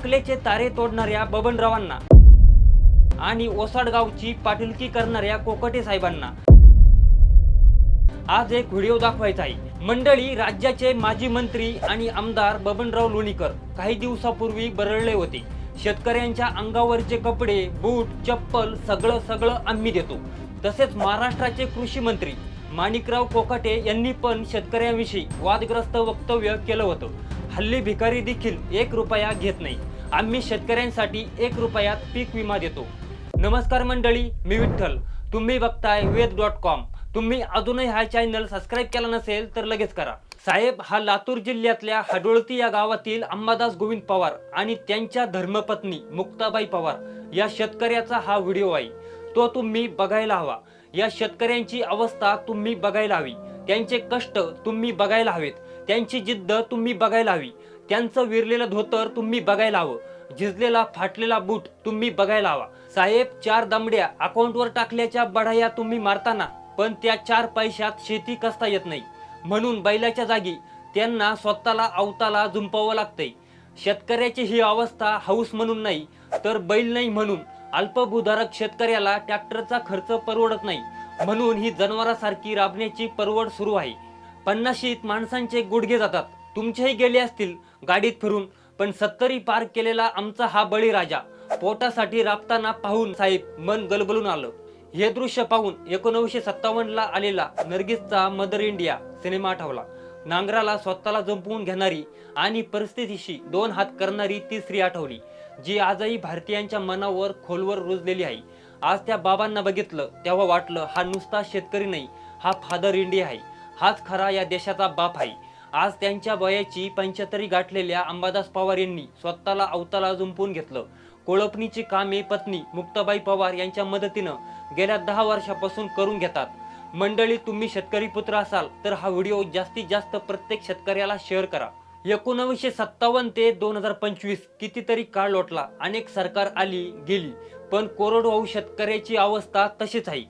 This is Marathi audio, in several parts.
टाकलेचे तारे तोडणाऱ्या बबनरावांना आणि ओसाड गावची पाटीलकी करणाऱ्या कोकटे साहेबांना. आज एक व्हिडिओ दाखवायचा आहे. मंडळी राज्याचे माजी मंत्री आणि आमदार बबनराव लोणीकर काही दिवसापूर्वी बरळले होते. शेतकऱ्यांच्या अंगावरचे कपडे बूट चप्पल सगळं सगळं आम्ही देतो. तसेच महाराष्ट्राचे कृषी मंत्री माणिकराव कोकाटे यांनी पण शेतकऱ्यांविषयी वादग्रस्त वक्तव्य केलं होतं. हल्ली भिकारी देखील एक रुपया घेत नाही आम्ही शेतकऱ्यांसाठी एक रुपयात पीक विमा देतो. नमस्कार मंडळी मी विठ्ठल. तुम्ही बघताय वेद डॉट कॉम. तुम्ही अजूनही हा चॅनल सबस्क्राईब केला नसेल तर लगेच करा. साहेब हा लातूर जिल्ह्यातल्या हडोळती या गावातील अंबादास गोविंद पवार आणि त्यांच्या धर्मपत्नी मुक्ताबाई पवार या शेतकऱ्याचा हा व्हिडिओ आहे. तो तुम्ही बघायला हवा. या शेतकऱ्यांची अवस्था तुम्ही बघायला हवी. त्यांचे कष्ट तुम्ही बघायला हवेत. त्यांची जिद्द तुम्ही बघायला हवी. त्यांचं विरलेलं धोतर तुम्ही बघायला हवं. झिजलेला फाटलेला बूट तुम्ही बघायला हवा. साहेब चार दमड्या अकाउंटवर टाकल्याच्या बढाया तुम्ही मारताना पण त्या चार पैशात शेती कसता येत नाही. म्हणून बैलाच्या जागी त्यांना स्वतःला अवताला जुंपावं लागतंय. शेतकऱ्याची ही अवस्था हौस म्हणून नाही तर बैल नाही म्हणून अल्पभूधारक शेतकऱ्याला ट्रॅक्टरचा खर्च परवडत नाही. म्हणून ही जनावरासारखी राबण्याची परवड सुरू आहे. पन्नाशीत माणसांचे गुडघे जातात. तुमचेही गेले असतील गाडीत फिरून. पण सत्तरी पार केलेला आमचा हा बळीराजा पोटासाठी राबताना पाहून साहेब मन गलबलून आलं. हे दृश्य पाहून एकोणीसशे सत्तावन्नला आलेला नर्गिसचा मदर इंडिया सिनेमा आठवला नांगराला स्वतःला जंपवून घेणारी आणि परिस्थितीशी दोन हात करणारी ती स्त्री आठवली जी आजही भारतीयांच्या मनावर खोलवर रुजलेली आहे. आज त्या बाबांना बघितलं तेव्हा वाटलं हा नुसता शेतकरी नाही हा फादर इंडिया आहे. हाच खरा या देशाचा बाप आहे. आज त्यांच्या वयाची पंच्याहत्तरी गाठलेल्या अंबादास पवार यांनी स्वतःला अवताला जुंपून घेतलं. कोळपणीची कामे पत्नी मुक्ताबाई पवार यांच्या मदतीनं गेल्या दहा वर्षापासून करून घेतात. मंडळी तुम्ही शेतकरी पुत्र असाल तर हा व्हिडिओ जास्तीत जास्त प्रत्येक शेतकऱ्याला शेअर करा. एकोणावीसशे सत्तावन्न ते दोन हजार पंचवीस कितीतरी काळ लोटला. अनेक सरकार आली गेली पण कोरडवाहू शेतकऱ्याची अवस्था तशीच आहे.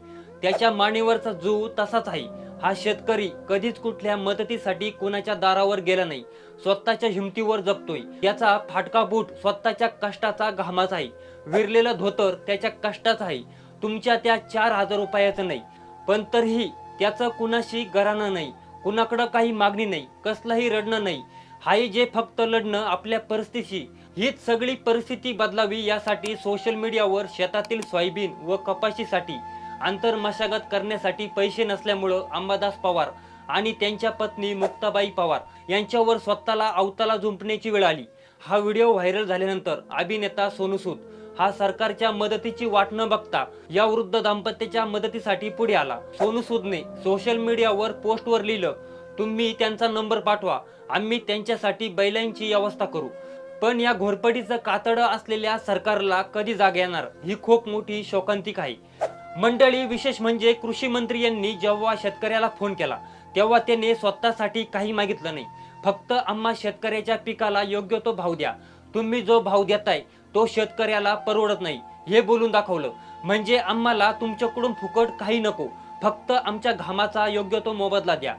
त्याच्या मानेवरचा जू तसाच आहे. हा शेतकरी कधीच कुठल्या मदतीसाठी कुणाच्या दारावर गेला नाही. स्वतःच्या हिमतीवर जपतोय याचा फाटका बूट स्वतःच्या कष्टाचा घामाचा आहे. विरलेलं धोतर त्याच्या कष्टाचा आहे. तुमच्या त्या चार हजार रुपयाचं नाही. पण तरीही त्याचं कुणाशी घराणं नाही. कुणाकडं काही मागणी नाही. कसलंही रडणं नाही. हाय जे फक्त लढणं आपल्या परिस्थितीशी हीच सगळी परिस्थिती बदलावी यासाठी सोशल मीडियावर शेतातील सोयाबीन व कपाशीसाठी आंतर मशागत करण्यासाठी पैसे नसल्यामुळं अंबादास पवार आणि त्यांच्या पत्नी मुक्ताबाई पवार यांच्यावर स्वतःला अवताला झुंपण्याची वेळ आली. हा व्हिडिओ व्हायरल झाल्यानंतर अभिनेता सोनू सूद हा सरकारच्या मदतीची वाट न बघता या वृद्ध दाम्पत्याच्या मदतीसाठी पुढे आला. सोनू सूदने सोशल मीडियावर पोस्टवर लिहिलं तुम्ही त्यांचा नंबर पाठवा आम्ही त्यांच्यासाठी बैलांची व्यवस्था करू. पण या घोरपडीचं कातडं असलेल्या सरकारला कधी जाग येणार? ही खूप मोठी शोकांतिक आहे. मंडळी विशेष म्हणजे कृषी मंत्री यांनी जेव्हा शेतकऱ्याला फोन केला तेव्हा त्याने स्वतःसाठी काही मागितलं नाही. फक्त आम्हा शेतकऱ्याच्या पिकाला योग्य तो भाव द्या. तुम्ही जो भाव देताय तो शेतकऱ्याला परवडत नाही. हे बोलून दाखवलं. म्हणजे आम्हाला तुमच्याकडून फुकट काही नको. फक्त आमच्या घामाचा योग्य तो मोबदला द्या.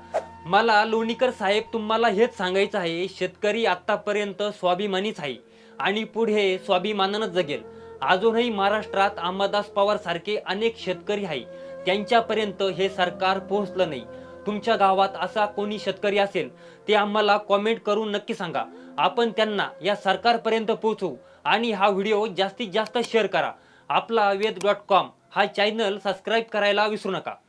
मला लोणीकर साहेब तुम्हाला हेच सांगायचं आहे शेतकरी आतापर्यंत स्वाभिमानीच आहे आणि पुढे स्वाभिमानानच जगेल. अजूनही महाराष्ट्रात अंबादास पवार सारखे अनेक शेतकरी आहे. त्यांच्यापर्यंत हे सरकार पोहोचलं नाही. तुमच्या गावात असा कोणी शेतकरी असेल ते आम्हाला कॉमेंट करून नक्की सांगा. आपण त्यांना या सरकारपर्यंत पोहोचवू आणि हा व्हिडिओ जास्तीत जास्त शेअर करा. आपला वेद डॉट कॉम हा चॅनल सबस्क्राईब करायला विसरू नका.